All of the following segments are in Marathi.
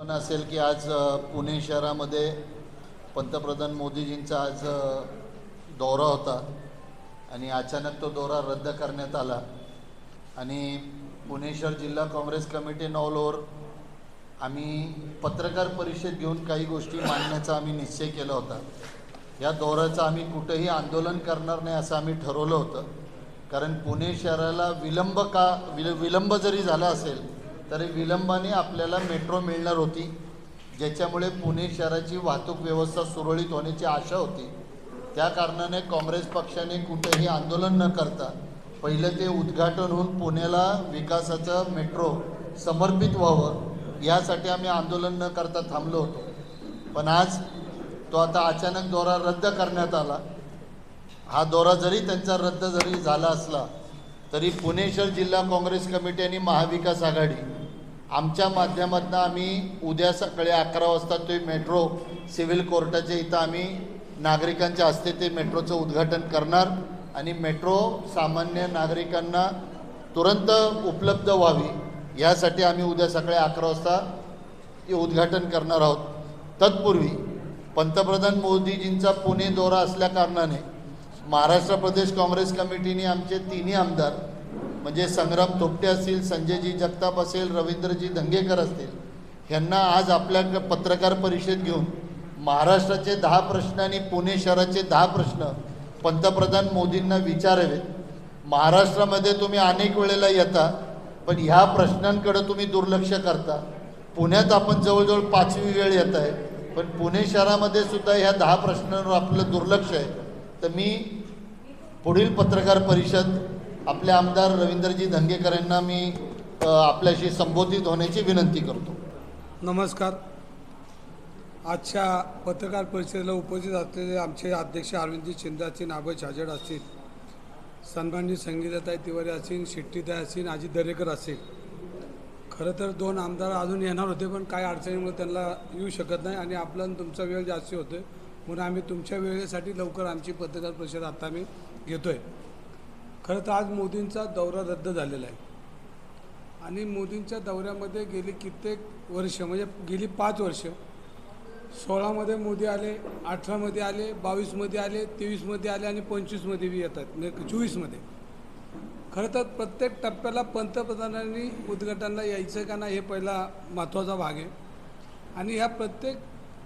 पण असेल की आज पुणे शहरामध्ये पंतप्रधान मोदीजींचा आज दौरा होता आणि अचानक तो दौरा रद्द करण्यात आला. आणि पुणे शहर जिल्हा काँग्रेस कमिटी ऑल ओव्हर आम्ही पत्रकार परिषद घेऊन काही गोष्टी मांडण्याचा आम्ही निश्चय केला होता. या दौऱ्याचं आम्ही कुठंही आंदोलन करणार नाही असं आम्ही ठरवलं होतं. कारण पुणे शहराला विलंब का विल विलंब जरी झाला असेल तरी विलंबाने आपल्याला मेट्रो मिळणार होती ज्याच्यामुळे पुणे शहराची वाहतूक व्यवस्था सुरळीत होण्याची आशा होती. त्या कारणाने काँग्रेस पक्षाने कुठेही आंदोलन न करता पहिलं ते उद्घाटन होऊन पुण्याला विकासाचं मेट्रो समर्पित व्हावं यासाठी आम्ही आंदोलन न करता थांबलो होतो. पण आज तो आता अचानक दौरा रद्द करण्यात आला. हा दौरा जरी त्यांचा रद्द जरी झाला असला तरी पुणे शहर जिल्हा काँग्रेस कमिटी आणि महाविकास आघाडी आमच्या माध्यमातून आम्ही उद्या सकाळी अकरा वाजता ते मेट्रो सिव्हिल कोर्टाच्या इथं आम्ही नागरिकांच्या हस्ते ते मेट्रोचं उद्घाटन करणार आणि मेट्रो सामान्य नागरिकांना तुरंत उपलब्ध व्हावी यासाठी आम्ही उद्या सकाळी अकरा वाजता ते उद्घाटन करणार आहोत. तत्पूर्वी पंतप्रधान मोदीजींचा पुणे दौरा असल्याकारणाने महाराष्ट्र प्रदेश काँग्रेस कमिटीने आमचे तिन्ही आमदार म्हणजे संग्राम तोपटे असतील संजयजी जगताप असेल रवींद्रजी धंगेकर असतील ह्यांना आज आपल्या पत्रकार परिषद घेऊन महाराष्ट्राचे दहा प्रश्न आणि पुणे शहराचे दहा प्रश्न पंतप्रधान मोदींना विचारावेत. महाराष्ट्रामध्ये तुम्ही अनेक वेळेला येता पण ह्या प्रश्नांकडे तुम्ही दुर्लक्ष करता. पुण्यात आपण जवळजवळ पाचवी वेळ येत आहे पण पुणे शहरामध्ये सुद्धा ह्या दहा प्रश्नांवर आपलं दुर्लक्ष आहे. तर मी पुढील पत्रकार परिषद आपले आमदार रवींद्रजी धंगेकर यांना मी आपल्याशी संबोधित होण्याची विनंती करतो. नमस्कार. आजच्या पत्रकार परिषदेला उपस्थित असलेले आमचे अध्यक्ष अरविंदजी शिंदे असतील नाभे छाजड असतील सन्माननीय संगीताताई तिवारी असतील शेट्टीताई असतील अजित दरेकर असतील. खरं तर दोन आमदार अजून येणार होते पण काय अडचणीमुळे त्यांना येऊ शकत नाही आणि आपला तुमचा वेळ जास्त होतो म्हणून आम्ही तुमच्या वेळेसाठी लवकर आमची पत्रकार परिषद आता आम्ही घेतो आहे खरं तर आज मोदींचा दौरा रद्द झालेला आहे. आणि मोदींच्या दौऱ्यामध्ये गेली कित्येक वर्ष म्हणजे गेली पाच वर्ष सोळामध्ये मोदी आले अठरामध्ये आले बावीसमध्ये आले तेवीसमध्ये आले आणि पंचवीसमध्ये बी येतात म्हणजे चोवीसमध्ये. खरं तर प्रत्येक टप्प्याला पंतप्रधानांनी उद्घाटनाला यायचं का नाही हे पहिला महत्त्वाचा भाग आहे. आणि ह्या प्रत्येक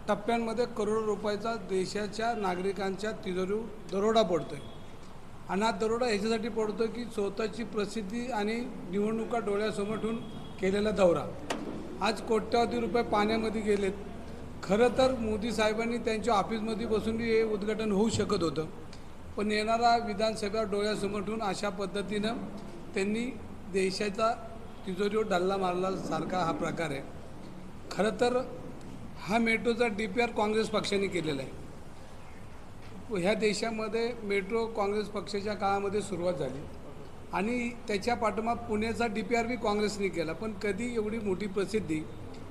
टप्प्यांमध्ये करोडो रुपयाचा देशाच्या नागरिकांच्या तिजोरी दरोडा पडतो आहे आणि हा दरोडा ह्याच्यासाठी पडतो की स्वतःची प्रसिद्धी आणि निवडणुका डोळ्यासमोर ठेवून केलेला दौरा. आज कोट्यावधी रुपये पाण्यामध्ये गेलेत. खरं तर मोदी साहेबांनी त्यांच्या ऑफिसमध्ये बसून हे उद्घाटन होऊ शकत होतं. पण येणारा विधानसभा डोळ्यासमोर ठेवून अशा पद्धतीनं त्यांनी देशाचा तिजोरीवर डल्ला मारला सारखा हा प्रकार आहे. खरं तर हा मेट्रोचा डी पी आर काँग्रेस पक्षाने केलेला आहे. ह्या देशामध्ये मेट्रो काँग्रेस पक्षाच्या काळामध्ये सुरुवात झाली. आणि त्याच्या पाठोमाग पुण्याचा डी पी आर बी काँग्रेसने केला. पण कधी एवढी मोठी प्रसिद्धी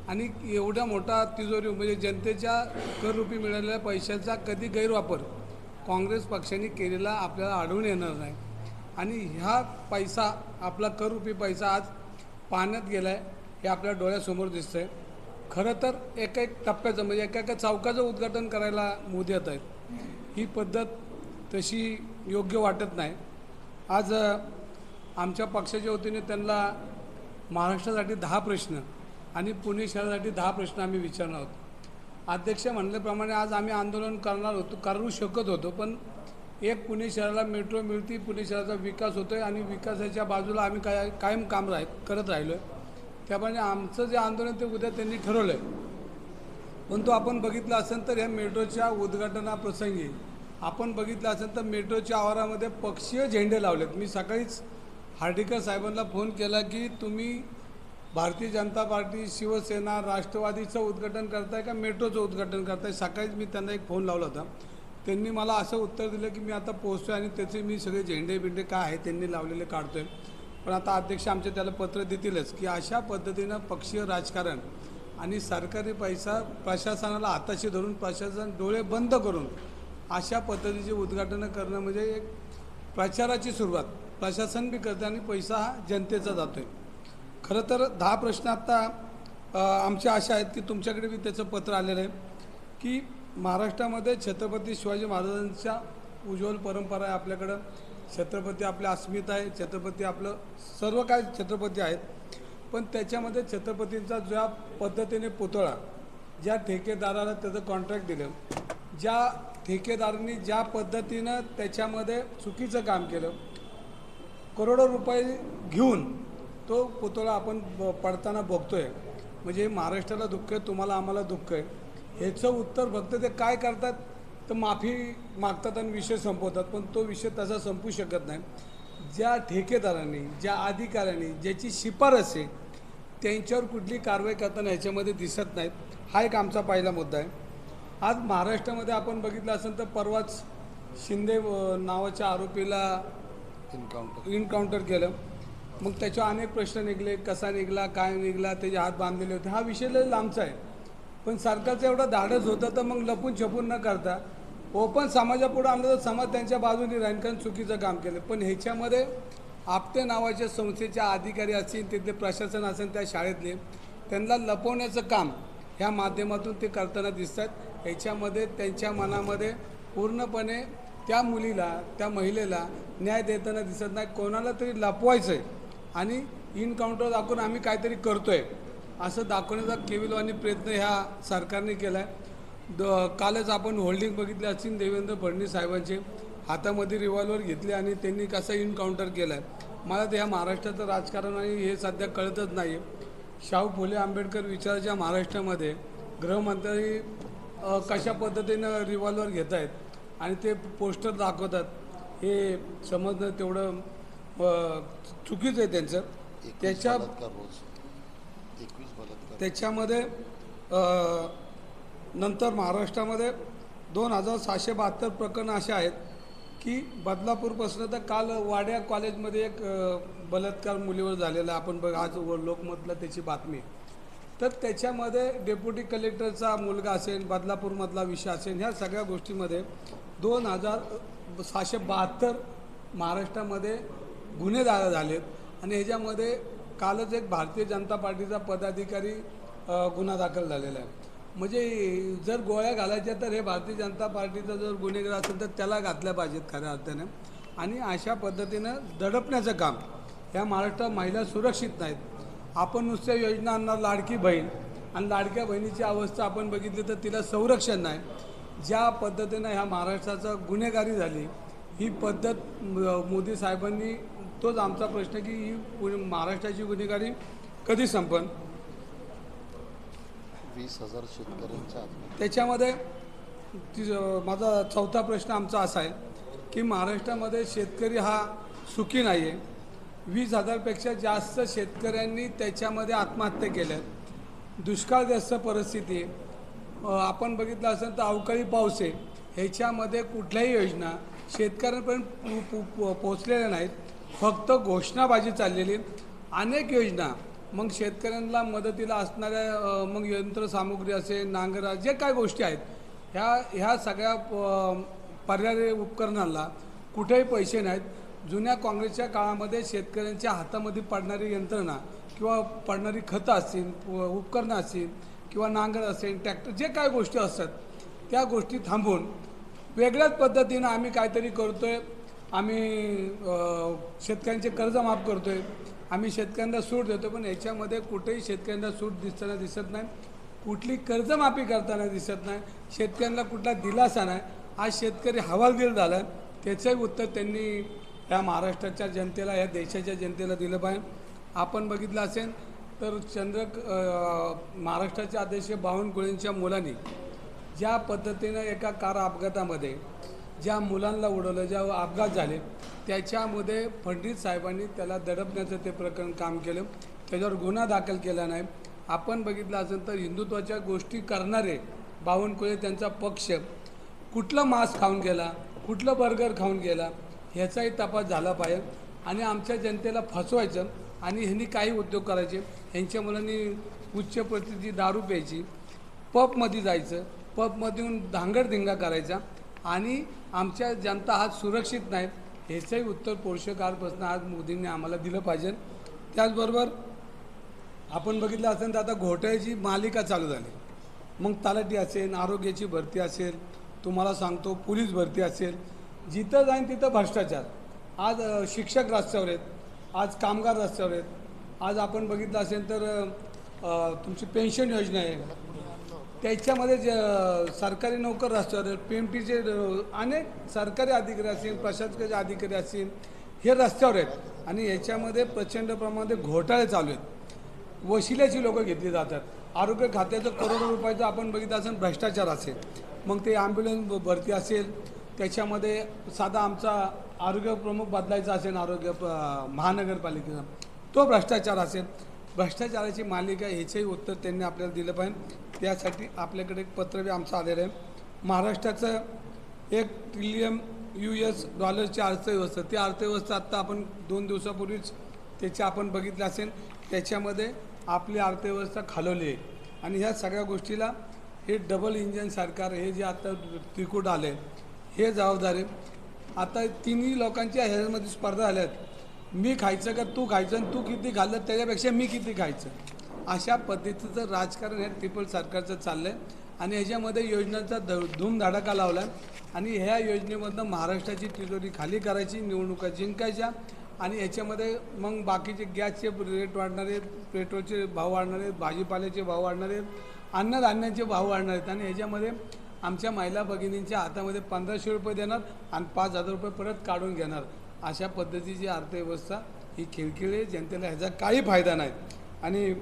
आणि एवढा मोठा तिजोरी म्हणजे जनतेच्या कररूपी मिळालेल्या पैशाचा कधी गैरवापर काँग्रेस पक्षाने केलेला आपल्याला आढळून येणार नाही. आणि ह्या पैसा आपला कररूपी पैसा आज पाण्यात गेला आहे हे आपल्या डोळ्यासमोर दिसतं आहे खरं तर एका एक टप्प्याचं म्हणजे एका एका चौकाचं उद्घाटन करायला मोदी येत आहेत. ही पद्धत तशी योग्य वाटत नाही. आज आमच्या पक्षाच्या वतीने त्यांना महाराष्ट्रासाठी दहा प्रश्न आणि पुणे शहरासाठी दहा प्रश्न आम्ही विचारणार आहोत. अध्यक्ष म्हणल्याप्रमाणे आज आम्ही आंदोलन करणार होतो करू शकत होतो पण एक पुणे शहराला मेट्रो मिळती पुणे शहराचा विकास होतो आहे आणि विकासाच्या बाजूला आम्ही काय कायम काम राह करत राहिलो आहे त्याप्रमाणे आमचं जे आंदोलन ते उद्या त्यांनी ठरवलं आहे पण तो आपण बघितलं असेल तर ह्या मेट्रोच्या उद्घाटनाप्रसंगी आपण बघितलं असेल तर मेट्रोच्या आवारामध्ये पक्षीय झेंडे लावलेत. मी सकाळीच हार्डिकर साहेबांना फोन केला की तुम्ही भारतीय जनता पार्टी शिवसेना राष्ट्रवादीचं उद्घाटन करताय का मेट्रोचं उद्घाटन करताय? सकाळीच मी त्यांना एक फोन लावला होता. त्यांनी मला असं उत्तर दिलं की मी आता पोहोचतो आणि त्याचे मी सगळे झेंडे बिंडे काय आहे त्यांनी लावलेले काढतोय. पण आता अध्यक्ष आमचे त्याला पत्र देतीलच की अशा पद्धतीनं पक्षीय राजकारण आणि सरकारी पैसा प्रशासनाला हाताशी धरून प्रशासन डोळे बंद करून अशा पद्धतीचे उद्घाटनं करणं म्हणजे एक प्रचाराची सुरुवात. प्रशासन बी करते आणि पैसा हा जनतेचा जातो आहे खरं तर दहा प्रश्न आत्ता आमच्या अशा आहेत की तुमच्याकडे बी त्याचं पत्र आलेलं आहे की महाराष्ट्रामध्ये छत्रपती शिवाजी महाराजांच्या उज्ज्वल परंपरा आहे आपल्याकडं. छत्रपती आपल्या अस्मिता आहे छत्रपती आपलं सर्व काय छत्रपती आहेत. पण त्याच्यामध्ये छत्रपतींचा ज्या पद्धतीने पुतळा ज्या ठेकेदाराला त्याचं कॉन्ट्रॅक्ट दिलं ज्या ठेकेदारांनी ज्या पद्धतीनं त्याच्यामध्ये चुकीचं काम केलं करोडो रुपये घेऊन तो पुतळा आपण ब पडताना बघतोय. म्हणजे महाराष्ट्राला दुःख आहे तुम्हाला आम्हाला दुःख आहे. ह्याचं उत्तर फक्त ते काय करतात तर माफी मागतात आणि विषय संपवतात पण तो विषय तसा संपू शकत नाही. ज्या ठेकेदारांनी ज्या अधिकाऱ्यांनी ज्याची शिफारस आहे त्यांच्यावर कुठली कारवाई करताना ह्याच्यामध्ये दिसत नाहीत. हा एक आमचा पहिला मुद्दा आहे. आज महाराष्ट्रामध्ये आपण बघितलं असेल तर परवाच शिंदे नावाच्या आरोपीला एन्काउंटर इनकाउंटर केलं. मग त्याच्यावर अनेक प्रश्न निघले कसा निघला काय निघला त्याचे हात बांधलेले होते. हा विषय लय लांबचा आहे. पण सरकारचं एवढं धाडस होतं तर मग लपून छपून न करता ओपन समाजापुढं आणलं तर समाज त्यांच्या बाजूने राहील कारण चुकीचं काम केलं. पण ह्याच्यामध्ये आपटे नावाच्या संस्थेच्या अधिकारी असतील तिथले प्रशासन असेल त्या शाळेतले त्यांना लपवण्याचं काम ह्या माध्यमातून ते करताना दिसतात. याच्यामध्ये त्यांच्या मनामध्ये पूर्णपणे त्या मुलीला त्या महिलेला न्याय देताना दिसत नाही. कोणाला तरी लपवायचं आहे आणि इनकाउंटर दाखवून आम्ही काहीतरी करतोय. असं दाखवण्याचा केविलवानी प्रयत्न ह्या सरकारने केला आहे द कालच आपण होल्डिंग बघितले असतील देवेंद्र फडणवीस साहेबांचे. हातामध्ये रिव्हॉल्वर घेतले आणि त्यांनी कसं इनकाउंटर केलं आहे मला ते ह्या महाराष्ट्राचं राजकारण आणि हे सध्या कळतच नाही शाहू फुले आंबेडकर विचाराच्या महाराष्ट्रामध्ये गृहमंत्री कशा पद्धतीनं रिव्हॉल्वर घेत आहेत आणि ते पोस्टर दाखवतात हे समजणं तेवढं चुकीचं आहे त्यांचं. त्याच्या त्याच्यामध्ये नंतर महाराष्ट्रामध्ये दोन हजार सहाशे बहात्तर प्रकरणं असे आहेत. की बदलापूरपासून तर काल वाड्या कॉलेजमध्ये एक बलात्कार मुलीवर झालेला आहे. आपण बघ आज व- लोकमतला त्याची बातमी तर त्याच्यामध्ये डेप्युटी कलेक्टरचा मुलगा असेल बदलापूरमधला विषय असेल ह्या सगळ्या गोष्टीमध्ये दोन हजार सहाशे बहात्तर महाराष्ट्रामध्ये गुन्हे दा झालेत आणि ह्याच्यामध्ये कालच एक भारतीय जनता पार्टीचा पदाधिकारी गुन्हा दाखल झालेला आहे म्हणजे जर गोळ्या घालायच्या तर हे भारतीय जनता पार्टीचा जर गुन्हेगार असेल तर त्याला घातल्या पाहिजेत खऱ्या अर्थाने. आणि अशा पद्धतीनं दडपण्याचं काम ह्या महाराष्ट्रात महिला सुरक्षित नाहीत. आपण नुसत्या योजना आणणार लाडकी बहीण आणि लाडक्या बहिणीची अवस्था आपण बघितली तर तिला संरक्षण नाही. ज्या पद्धतीनं ह्या महाराष्ट्राचा गुन्हेगारी झाली ही पद्धत मोदी साहेबांनी तोच आमचा प्रश्न की ही पुणे- महाराष्ट्राची गुन्हेगारी कधी संपन? वीस हजार शेतकऱ्यांच्या त्याच्यामध्ये माझा चौथा प्रश्न आमचा असा आहे की महाराष्ट्रामध्ये शेतकरी हा सुखी नाही आहे वीस हजारपेक्षा जास्त शेतकऱ्यांनी त्याच्यामध्ये आत्महत्या केल्या. आहेत दुष्काळग्रस्त परिस्थिती आपण बघितलं असेल तर अवकाळी पाऊस आहे ह्याच्यामध्ये कुठल्याही योजना शेतकऱ्यांपर्यंत पो- पो- पो- पोहोचलेल्या नाहीत. फक्त घोषणाबाजी चाललेली. अनेक योजना मग शेतकऱ्यांना मदतीला असणाऱ्या मग यंत्रसामुग्री असेल नांगरा जे काय गोष्टी आहेत ह्या ह्या सगळ्या अ, पर्यायी उपकरणांना कुठेही पैसे नाहीत. जुन्या काँग्रेसच्या काळामध्ये शेतकऱ्यांच्या हातामध्ये पडणारी यंत्रणा किंवा पडणारी खतं असतील उपकरणं असतील किंवा नांगर असेल ट्रॅक्टर जे काय गोष्टी असतात त्या गोष्टी थांबवून वेगळ्याच पद्धतीनं आम्ही काहीतरी करतो आहे आम्ही शेतकऱ्यांचे कर्ज माफ आहे आम्ही शेतकऱ्यांना सूट देतो पण याच्यामध्ये कुठेही शेतकऱ्यांना सूट दिसताना दिसत नाही. कुठली कर्जमाफी करताना दिसत नाही. शेतकऱ्यांना कुठला दिलासा नाही. आज शेतकरी हवालदिल झाला त्याचंही उत्तर त्यांनी या महाराष्ट्राच्या जनतेला या देशाच्या जनतेला दिलं पाहिजे. आपण बघितलं असेल तर चंद्र महाराष्ट्राच्या महाराष्ट्राचे अध्यक्ष बावनकुळेंच्या मुलांनी ज्या पद्धतीनं एका कार अपघातामध्ये ज्या मुलांना उडवलं ज्या अपघात झाले त्याच्यामध्ये फडणवीस साहेबांनी त्याला दडपण्याचं ते प्रकरण काम केलं. त्याच्यावर गुन्हा दाखल केला नाही. आपण बघितलं असेल तर हिंदुत्वाच्या गोष्टी करणारे बावनकुळे त्यांचा पक्ष कुठलं मांस खाऊन गेला कुठलं बर्गर खाऊन गेला ह्याचाही तपास झाला पाहिजे. आणि आमच्या जनतेला फसवायचं आणि ह्यांनी काही उद्योग करायचे ह्यांच्या मुलांनी उच्च प्रतीची दारू प्यायची पबमध्ये जायचं पबमध्ये येऊन धांगडधिंगा करायचा. आणि आमच्या जनता आज सुरक्षित नाहीत ह्याचंही उत्तर पोषकारपासून आज मोदींनी आम्हाला दिलं पाहिजे. त्याचबरोबर आपण बघितलं असेल तर आता घोटाळ्याची मालिका चालू झाली. मग तलाठी असेल आरोग्याची भरती असेल तुम्हाला सांगतो पोलीस भरती असेल जिथं जाईन तिथं भ्रष्टाचार. आज शिक्षक रस्त्यावर आहेत आज कामगार रस्त्यावर आहेत आज आपण बघितलं असेल तर तुमची पेन्शन योजना आहे त्याच्यामध्ये जे सरकारी नोकर रस्त्यावर आहेत पी एम टीचे अनेक सरकारी अधिकारी असतील प्रशासकीय अधिकारी असतील हे रस्त्यावर आहेत. आणि याच्यामध्ये प्रचंड प्रमाणात घोटाळे चालू आहेत. वशिल्याची लोकं घेतली जातात. आरोग्य खात्याचं करोडो रुपयाचं आपण बघितलं असेल भ्रष्टाचार असेल. मग ते ॲम्ब्युलन्स भरती असेल. त्याच्यामध्ये साधा आमचा आरोग्य प्रमुख बदलायचा असेल आरोग्य प- महानगरपालिकेचा. तो भ्रष्टाचार असेल. भ्रष्टाचाराची मालिका ह्याचंही उत्तर त्यांनी आपल्याला दिलं पाहिजे. त्यासाठी आपल्याकडे एक पत्र बी आमचं आलेलं आहे. महाराष्ट्राचं एक ट्रिलियन यू एस डॉलरची अर्थव्यवस्था ती अर्थव्यवस्था आत्ता आपण दोन दिवसापूर्वीच त्याचे आपण बघितलं असेल त्याच्यामध्ये आपली अर्थव्यवस्था खालवली आहे. आणि ह्या सगळ्या गोष्टीला हे डबल इंजन सरकार हे जे आता त्रिकूट आले हे जबाबदारी आता तिन्ही लोकांच्या ह्याच्यामध्ये स्पर्धा झाल्यात. मी खायचं का तू खायचं? आणि तू किती खाल्लं? त्याच्यापेक्षा मी किती खायचं? अशा पद्धतीचं राजकारण हे ट्रिपल सरकारचं चाललं आहे आणि ह्याच्यामध्ये योजनांचा ध धूमधडाका लावला आणि ह्या योजनेमधनं महाराष्ट्राची तिजोरी खाली करायची निवडणुका जिंकायच्या. आणि याच्यामध्ये मग बाकीचे गॅसचे रेट वाढणारे आहेत पेट्रोलचे भाव वाढणारे आहेत भाजीपाल्याचे भाव वाढणारे अन्नधान्यांचे अन्नधान्याचे भाव वाढणार आहेत. आणि ह्याच्यामध्ये आमच्या महिला भगिनींच्या हातामध्ये पंधराशे रुपये देणार आणि पाच हजार रुपये परत काढून घेणार. अशा पद्धतीची अर्थव्यवस्था ही खिळखिळे जनतेला ह्याचा काही फायदा नाही. आणि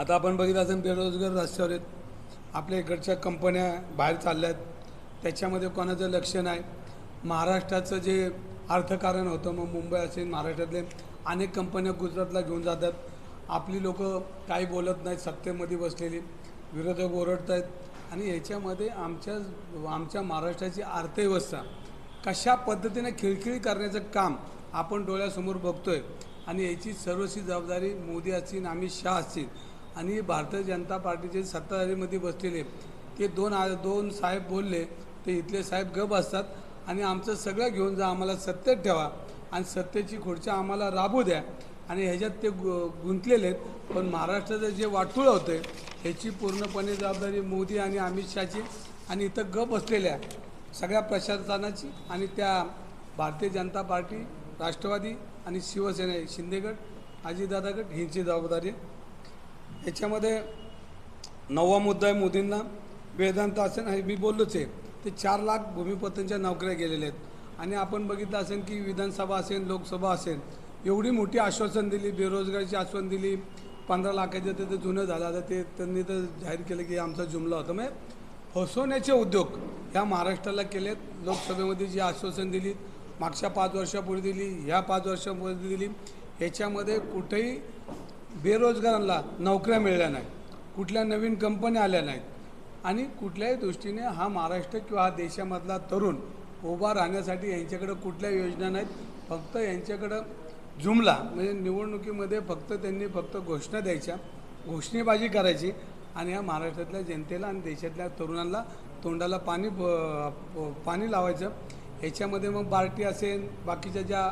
आता आपण बघितलं असेल बेरोजगार रस्त्यावर आहेत. आपल्या इकडच्या कंपन्या बाहेर चालल्या आहेत त्याच्यामध्ये कोणाचं लक्ष नाही. महाराष्ट्राचं जे अर्थकारण होतं मग मुंबई असेल महाराष्ट्रातले अनेक कंपन्या गुजरातला घेऊन जातात. आपली लोक काही बोलत नाहीत सत्तेमध्ये बसलेली. विरोधक ओरडत आहेत आणि याच्यामध्ये आमच्या आमच्या महाराष्ट्राची अर्थव्यवस्था कशा पद्धतीने खिळखिळी करण्याचं काम आपण डोळ्यासमोर बघतोय. आणि याची सर्वशी जबाबदारी मोदी असतील अमित शहा असतील. आणि भारतीय जनता पार्टीचे सत्ताधारीमध्ये बसलेले ते दोन आ दोन साहेब बोलले ते इथले साहेब गप असतात आणि आमचं सगळं घेऊन जा आम्हाला सत्तेत ठेवा आणि सत्तेची खुर्च्या आम्हाला राबू द्या. आणि ह्याच्यात ते गु गुंतलेले आहेत. पण महाराष्ट्राचं जे वाटूळ होतं ह्याची पूर्णपणे जबाबदारी मोदी आणि अमित शहाची आणि इथं गप असलेल्या सगळ्या प्रशासनाची आणि त्या भारतीय जनता पार्टी राष्ट्रवादी आणि शिवसेना शिंदेगड अजितदादागड ह्यांची जबाबदारी आहे. याच्यामध्ये नववा मुद्दा आहे मोदींना. वेदांत असेल हे मी बोललोच आहे. ते चार लाख भूमिपतींच्या नोकऱ्या गेलेल्या आहेत. आणि आपण बघितलं असेल की विधानसभा असेल लोकसभा असेल एवढी मोठी आश्वासन दिली बेरोजगारीची आश्वासन दिली. पंधरा लाखाचं तर ते जुनं झालं. आता ते त्यांनी तर जाहीर केलं की आमचा जुमला होता. म्हणजे फसवण्याचे उद्योग ह्या महाराष्ट्राला केलेत. लोकसभेमध्ये जी आश्वासन दिली मागच्या पाच वर्षापूर्वी दिली ह्या पाच वर्षापूर्वी दिली. ह्याच्यामध्ये कुठेही बेरोजगारांना नोकऱ्या मिळल्या नाहीत. कुठल्या नवीन कंपन्या आल्या नाहीत. आणि कुठल्याही दृष्टीने हा महाराष्ट्र किंवा हा देशामधला तरुण उभा राहण्यासाठी यांच्याकडं कुठल्या योजना नाहीत. फक्त यांच्याकडं जुमला म्हणजे निवडणुकीमध्ये फक्त त्यांनी फक्त घोषणा द्यायच्या घोषणेबाजी करायची आणि या महाराष्ट्रातल्या जनतेला आणि देशातल्या तरुणांना तोंडाला पाणी ब- पाणी लावायचं. ह्याच्यामध्ये मग पार्टी असेल बाकीच्या ज्या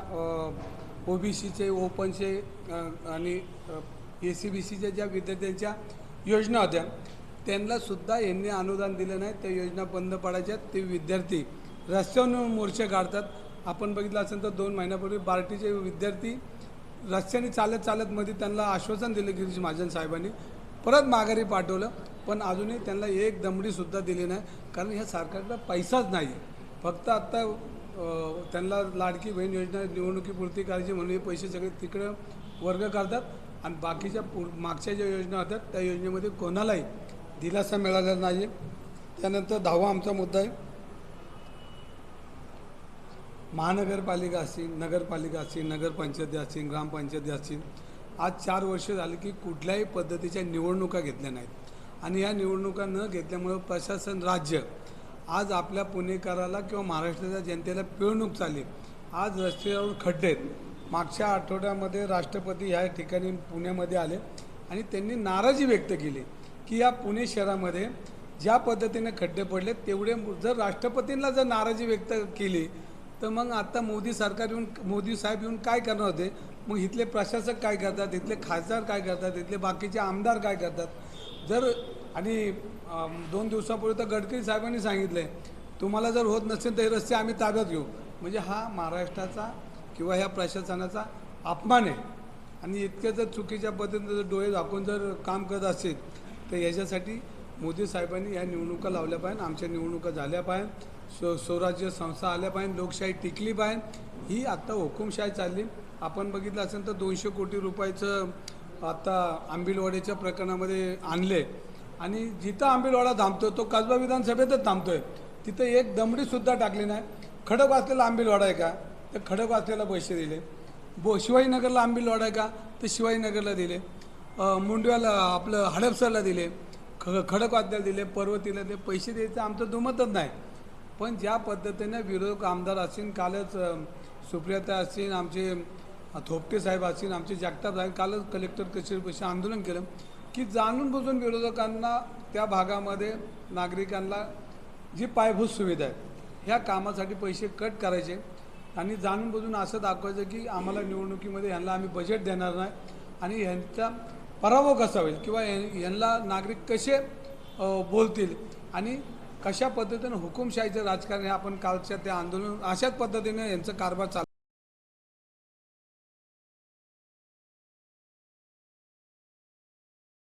ओबीसीचे ओपनचे आणि ए सी बी सीच्या ज्या विद्यार्थ्यांच्या योजना होत्या त्यांनासुद्धा यांनी अनुदान दिलं नाही. त्या योजना बंद पडायच्या. ते विद्यार्थी रस्त्यावर मोर्चे काढतात. आपण बघितलं असेल तर दोन महिन्यापूर्वी बार्टीचे विद्यार्थी रस्त्याने चालत चालत मध्ये त्यांना आश्वासन दिलं गिरीश महाजन साहेबांनी. परत माघारी पाठवलं पण अजूनही त्यांना एक दमडीसुद्धा दिली नाही. कारण ह्या सरकारला पैसाच नाही. फक्त आत्ता त्यांना लाडकी बहीण योजना निवडणुकीपुरती करायची म्हणून हे पैसे सगळे तिकडं वर्ग करतात आणि बाकीच्या पु मागच्या ज्या योजना होत्या त्या योजनेमध्ये कोणालाही दिलासा मिळाला नाही. त्यानंतर दहावा आमचा मुद्दा आहे. महानगरपालिका असतील नगरपालिका असतील नगरपंचायती असतील ग्रामपंचायती असतील आज चार वर्ष झाली की कुठल्याही पद्धतीच्या निवडणुका घेतल्या नाहीत. आणि या निवडणुका न घेतल्यामुळं प्रशासन राज्य आज आपल्या पुणेकराला किंवा महाराष्ट्राच्या जनतेला पिळवणूक चालली आज रस्त्यावर खड्डे आहेत. मागच्या आठवड्यामध्ये राष्ट्रपती ह्या ठिकाणी पुण्यामध्ये आले आणि त्यांनी नाराजी व्यक्त केली की या पुणे शहरामध्ये ज्या पद्धतीने खड्डे पडले तेवढे जर राष्ट्रपतींना जर नाराजी व्यक्त केली तर मग आता मोदी सरकार येऊन मोदी साहेब येऊन काय करणार होते? मग इथले प्रशासक काय करतात? इथले खासदार काय करतात? इथले बाकीचे आमदार काय करतात? जर आणि दोन दिवसापूर्वी तर गडकरी साहेबांनी सांगितलं तुम्हाला जर होत नसेल तर हे रस्ते आम्ही ताब्यात घेऊ. म्हणजे हा महाराष्ट्राचा किंवा ह्या प्रशासनाचा अपमान आहे. आणि इतके जर चुकीच्या पद्धतीने जर डोळे झाकून जर काम करत असेल तर याच्यासाठी मोदी साहेबांनी ह्या निवडणुका लावल्या पाहिजे आमच्या निवडणुका झाल्या पाहिजे स्व स्वराज्य संस्था आल्या पाहिजे लोकशाही टिकली पाहिजे ही आत्ता हुकुमशाही चालली. आपण बघितलं असेल तर दोनशे कोटी रुपयाचं आत्ता आंबिलवाडीच्या प्रकरणामध्ये आणले आणि जिथं आंबेलवाडा थांबतो तो कसबा विधानसभेतच थांबतोय. तिथं एक दमडीसुद्धा टाकली नाही. खडक वाचलेला आंबेलवाडा आहे का? तर खडक वाचलेला पैसे दिले. बो शिवाजीनगरला आंबेलवाडा आहे का? तर शिवाजीनगरला दिले. मुंडव्याला आपलं हडपसरला दिले. ख खडक वाचल्याला दिले. पर्वतीला दिले. पैसे द्यायचं आमचं दुमतच नाही. पण ज्या पद्धतीने विरोधक आमदार असतील कालच सुप्रियाता असतील आमचे थोपटे साहेब असतील आमचे जगताप साहेब कालच कलेक्टर कचेरीपाशी आंदोलन केलं. की जाणून बुजून विरोधकांना त्या भागामध्ये नागरिकांना जी पायाभूत सुविधा आहे ह्या कामासाठी पैसे कट करायचे. आणि जाणून बुजून असं दाखवायचं की आम्हाला निवडणुकीमध्ये ह्यांना आम्ही बजेट देणार नाही आणि ह्यांचा पराभव कसा होईल किंवा ह्यांना नागरिक कसे बोलतील आणि कशा पद्धतीनं हुकुमशाहीचं राजकारण हे आपण कालच्या त्या आंदोलन अशाच पद्धतीने यांचं कारभार चालू